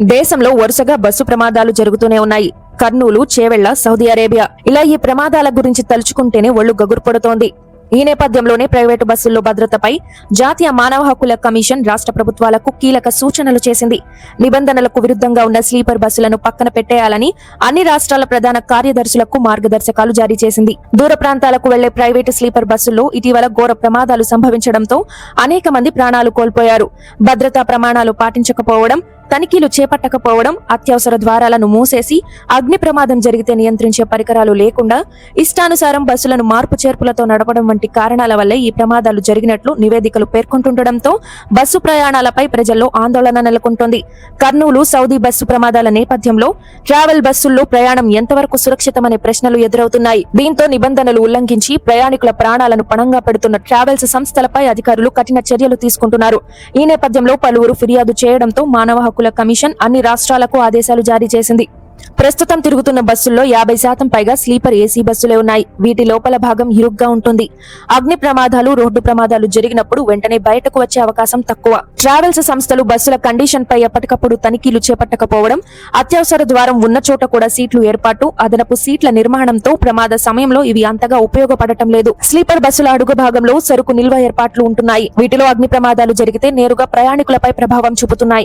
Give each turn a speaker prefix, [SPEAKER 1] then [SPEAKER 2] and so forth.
[SPEAKER 1] దేశంలో వరుసగా బస్సు ప్రమాదాలు జరుగుతూనే ఉన్నాయి. కర్నూలు చేవెళ్ళ సౌదీ అరేబియా ఇలా ఈ ప్రమాదాల గురించి తలుచుకుంటేనే ఒళ్ళు గగురు పడుతోంది ఈ నేపథ్యంలోనే ప్రైవేటు బస్సుల్లో భద్రతపై జాతీయ మానవ హక్కుల కమిషన్ రాష్ట్ర ప్రభుత్వాలకు కీలక సూచనలు చేసింది. నిబంధనలకు విరుద్ధంగా ఉన్న స్లీపర్ బస్సులను పక్కన పెట్టేయాలని అన్ని రాష్ట్రాల ప్రధాన కార్యదర్శులకు మార్గదర్శకాలు జారీ చేసింది. దూర ప్రాంతాలకు వెళ్ళే ప్రైవేటు స్లీపర్ బస్సుల్లో ఇటీవల ఘోర ప్రమాదాలు సంభవించడంతో అనేక మంది ప్రాణాలు కోల్పోయారు. భద్రతా ప్రమాణాలు పాటించకపోవడం తనిఖీలు చేపట్టకపోవడం అత్యవసర ద్వారాలను మూసేసి అగ్ని ప్రమాదం జరిగితే నియంత్రించే పరికరాలు లేకుండా ఇష్టానుసారం బస్సులను మార్పు చేర్పులతో నడపడం వంటి కారణాల వల్లే ఈ ప్రమాదాలు జరిగినట్లు నివేదికలు పేర్కొంటుండటంతో బస్సు ప్రయాణాలపై ప్రజల్లో ఆందోళన నెలకొంటోంది. కర్నూలు సౌదీ బస్సు ప్రమాదాల నేపథ్యంలో ట్రావెల్ బస్సుల్లో ప్రయాణం ఎంతవరకు సురక్షితమనే ప్రశ్నలు ఎదురవుతున్నాయి. దీంతో నిబంధనలు ఉల్లంఘించి ప్రయాణికుల ప్రాణాలను పణంగా పెడుతున్న ట్రావెల్స్ సంస్థలపై అధికారులు కఠిన చర్యలు తీసుకుంటున్నారు. ఈ నేపథ్యంలో పలువురు ఫిర్యాదు చేయడంతో మానవ హక్కుల కమిషన్ అన్ని రాష్ట్రాలకు ఆదేశాలు జారీ చేసింది. ప్రస్తుతం తిరుగుతున్న బస్సుల్లో యాభై శాతం పైగా స్లీపర్ ఏసీ బస్సులే ఉన్నాయి. వీటి లోపల భాగం ఇరుగ్గా ఉంటుంది. అగ్ని ప్రమాదాలు రోడ్డు ప్రమాదాలు జరిగినప్పుడు వెంటనే బయటకు వచ్చే అవకాశం తక్కువ. ట్రావెల్స్ సంస్థలు బస్సుల కండిషన్ పై ఎప్పటికప్పుడు తనిఖీలు చేపట్టకపోవడం అత్యవసర ద్వారం ఉన్న చోట కూడా సీట్లు ఏర్పాటు అదనపు సీట్ల నిర్మాణంతో ప్రమాద సమయంలో ఇవి అంతగా ఉపయోగపడటం లేదు. స్లీపర్ బస్సుల అడుగు భాగంలో సరుకు నిల్వ ఏర్పాట్లు ఉంటున్నాయి. వీటిలో అగ్ని ప్రమాదాలు జరిగితే నేరుగా ప్రయాణికులపై ప్రభావం చూపుతున్నాయి.